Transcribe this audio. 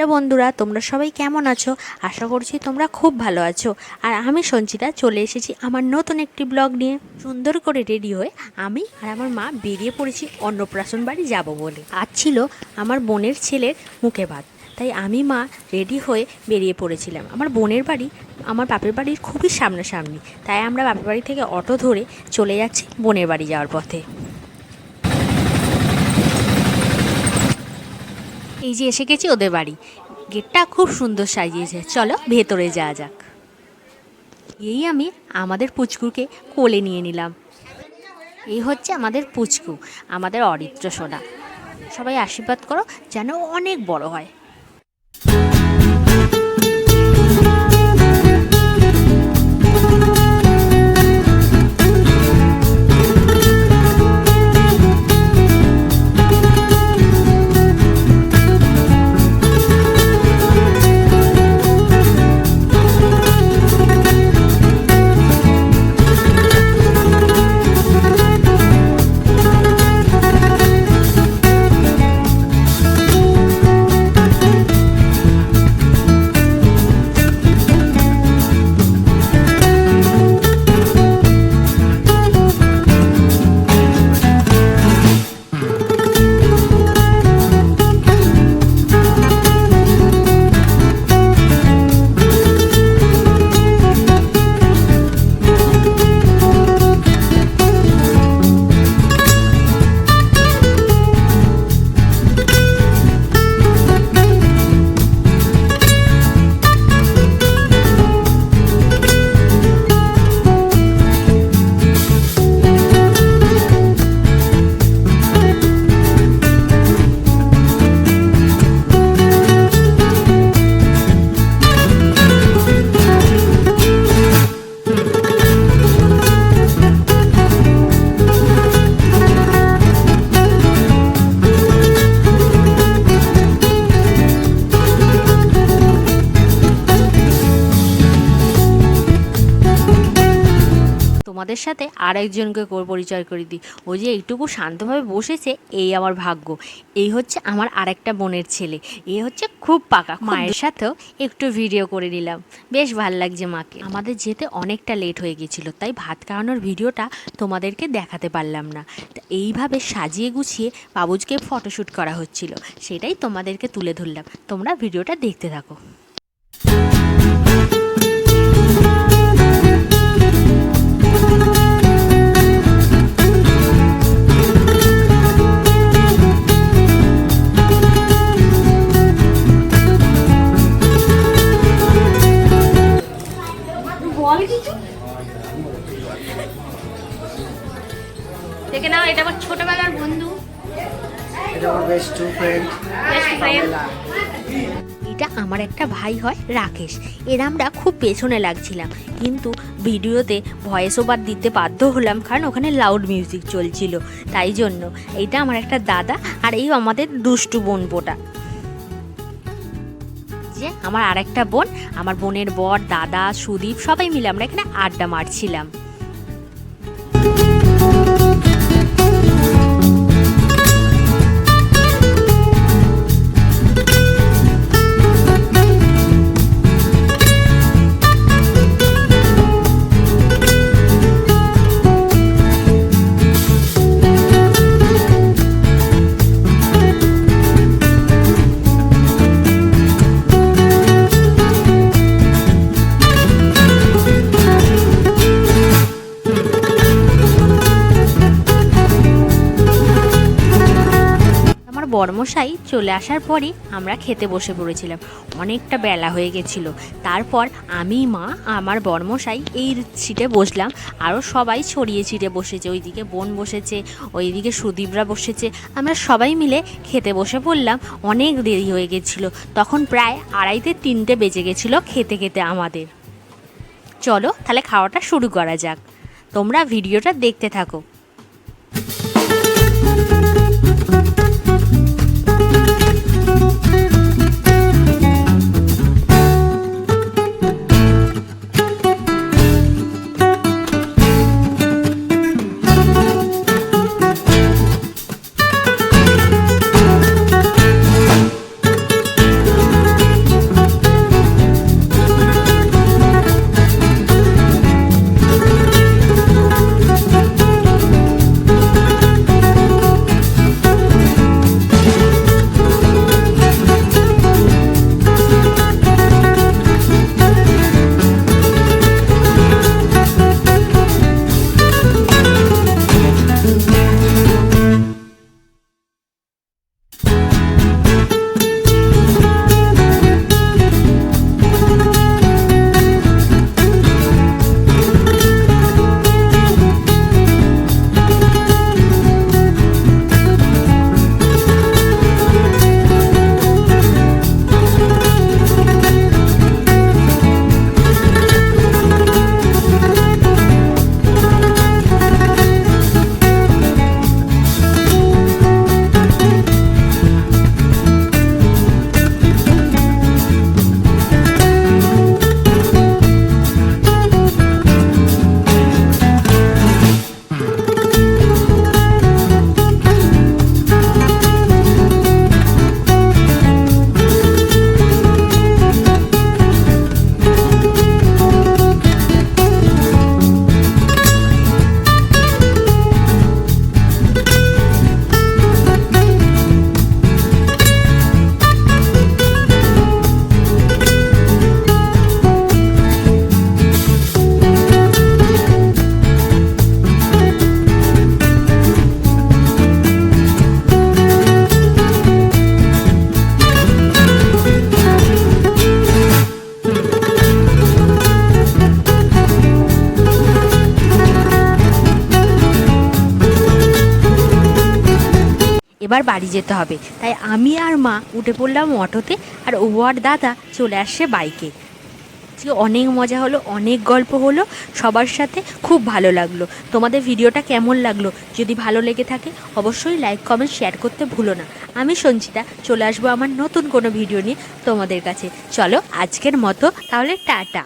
Hello বন্ধুরা, তোমরা সবাই কেমন আছো? আশা করছি তোমরা খুব ভালো আছো। আর আমি সঞ্চিতা, চলে এসেছি আমার নতুন একটি ব্লগ নিয়ে। সুন্দর করে রেডি হয়ে আমি আর আমার মা বেরিয়ে পড়েছি অন্নপ্রাশন বাড়ি যাব বলে। আজ ছিল আমার বোনের ছেলের মুখে ভাত। তাই আমি মা রেডি হয়ে বেরিয়ে পড়েছিলাম। আমার বোনের বাড়ি আমার বাপের বাড়ির খুবই সামনাসামনি। তাই আমরা বাপের বাড়ি থেকে অটো ধরে চলে যাচ্ছি বোনের বাড়ি যাওয়ার পথে। এই যে এসে গেছি ওদের বাড়ি। গেটটা খুব সুন্দর সাজিয়েছে। চলো ভেতরে যাওয়া যাক। এই আমি আমাদের পুচকুকে কোলে নিয়ে নিলাম। এই হচ্ছে আমাদের পুচকু, আমাদের অরিত্র সোনা সবাই আশীর্বাদ করো, যেন অনেক বড় হয়। তোমাদের সাথে আর একজনকে পরিচয় করে দিই। ও যে এইটুকু শান্তভাবে বসেছে এই আমার ভাগ্য। এই হচ্ছে আমার আরেকটা বোনের ছেলে। এ হচ্ছে খুব পাকা। মায়ের সাথেও একটু ভিডিও করে নিলাম। বেশ ভালো লাগছে মাকে। আমাদের যেতে অনেকটা লেট হয়ে গেছিল তাই ভাত খাওয়ানোর ভিডিওটা তোমাদেরকে দেখাতে পারলাম না। তা এইভাবে সাজিয়ে গুছিয়ে বাবুজকে ফটোশ্যুট করা হচ্ছিল। সেটাই তোমাদেরকে তুলে ধরলাম। তোমরা ভিডিওটা দেখতে থাকো। দেখে নাও এটা আমার ছোটবেলার বন্ধু। এটা আমার বেস্ট টু ফ্রেন্ড এটা আমার একটা ভাই হয় রাকেশ। এর আমরা খুব পেছনে লাগছিলাম কিন্তু ভিডিওতে ভয়েস ওভার দিতে বাধ্য হলাম কারণ ওখানে লাউড মিউজিক চলছিল। তাই জন্য এটা আমার একটা দাদা আর এই আমাদের দুষ্টু বোন বোটা যে আমার আরেকটা বোন আমার বোনের বর দাদা সুদীপ সবাই মিলে আমরা এখানে আড্ডা মারছিলাম। বর্মশাই চলে আসার পরই আমরা খেতে বসে পড়েছিলাম। অনেকটা বেলা হয়ে গেছিল। তারপর আমি, মা, আমার বর্মশাই এই সিটে বসলাম। আরও সবাই ছড়িয়ে ছিটে বসেছে। ওইদিকে বোন বসেছে, ওইদিকে সুদীপরা বসেছে। আমরা সবাই মিলে খেতে বসে পড়লাম। অনেক দেরি হয়ে গেছিল। তখন প্রায় আড়াইতে তিনটে বেজে গেছিল খেতে খেতে আমাদের। চলো, তাহলে খাওয়াটা শুরু করা যাক। তোমরা ভিডিওটা দেখতে থাকো। এবার বাড়ি যেতে হবে। তাই আমি আর মা উঠে পড়লাম অটোতে আর ও আর দাদা চলে আসছে বাইকে। আজকে অনেক মজা হলো, অনেক গল্প হলো, সবার সাথে খুব ভালো লাগল। তোমাদের ভিডিওটা কেমন লাগল? যদি ভালো লেগে থাকে, অবশ্যই লাইক কমেন্ট শেয়ার করতে ভুলো না। আমি সঞ্চিতা, চলে আসব আমার নতুন কোনো ভিডিও নিয়ে তোমাদের কাছে। চলো, আজকের মতো, তাহলে টাটা।